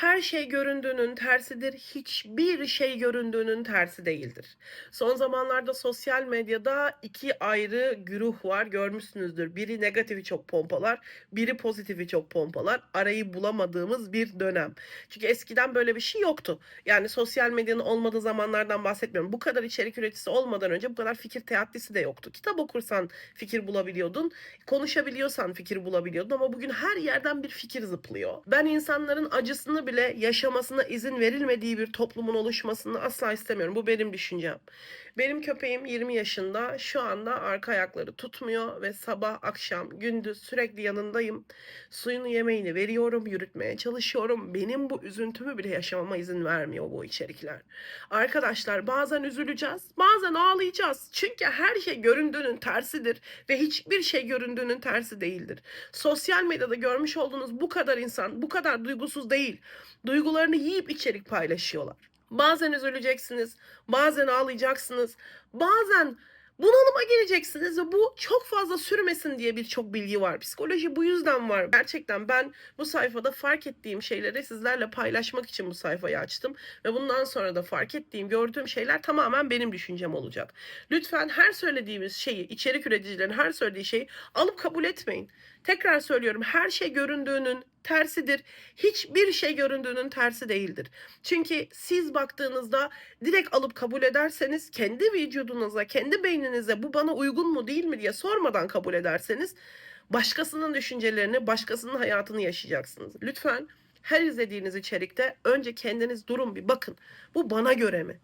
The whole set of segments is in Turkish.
her şey göründüğünün tersidir. Hiçbir şey göründüğünün tersi değildir. Son zamanlarda sosyal medyada iki ayrı güruh var. Görmüşsünüzdür. Biri negatifi çok pompalar, biri pozitifi çok pompalar. Arayı bulamadığımız bir dönem. Çünkü eskiden böyle bir şey yoktu. Yani sosyal medyanın olmadığı zamanlardan bahsetmiyorum. Bu kadar içerik üreticisi olmadan önce bu kadar fikir teatrisi de yoktu. Kitap okursan fikir bulabiliyordun. Konuşabiliyorsan fikir bulabiliyordun ama bugün her yerden bir fikir zıplıyor. Ben insanların acısını bile yaşamasına izin verilmediği bir toplumun oluşmasını asla istemiyorum. Bu benim düşüncem. Benim köpeğim 20 yaşında. Şu anda arka ayakları tutmuyor ve sabah, akşam, gündüz sürekli yanındayım. Suyunu, yemeğini veriyorum, yürütmeye çalışıyorum. Benim bu üzüntümü bile yaşamama izin vermiyor bu içerikler. Arkadaşlar bazen üzüleceğiz, bazen ağlayacağız. Çünkü her şey göründüğünün tersidir ve hiçbir şey göründüğünün tersi değildir. Sosyal medyada görmüş olduğunuz bu kadar insan bu kadar duygusuz değil. Duygularını yiyip içerik paylaşıyorlar. Bazen üzüleceksiniz, bazen ağlayacaksınız, bazen bunalıma geleceksiniz ve bu çok fazla sürmesin diye birçok bilgi var. Psikoloji bu yüzden var. Gerçekten ben bu sayfada fark ettiğim şeyleri sizlerle paylaşmak için bu sayfayı açtım ve bundan sonra da fark ettiğim, gördüğüm şeyler tamamen benim düşüncem olacak. Lütfen her söylediğimiz şeyi, içerik üreticilerin her söylediği şeyi alıp kabul etmeyin. Tekrar söylüyorum her şey göründüğünün tersidir. Hiçbir şey göründüğünün tersi değildir. Çünkü siz baktığınızda direkt alıp kabul ederseniz kendi vücudunuza, kendi beyninize bu bana uygun mu değil mi diye sormadan kabul ederseniz başkasının düşüncelerini, başkasının hayatını yaşayacaksınız. Lütfen her izlediğiniz içerikte önce kendiniz durun bir bakın. Bu bana göre mi?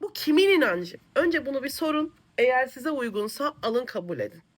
Bu kimin inancı? Önce bunu bir sorun. Eğer size uygunsa alın kabul edin.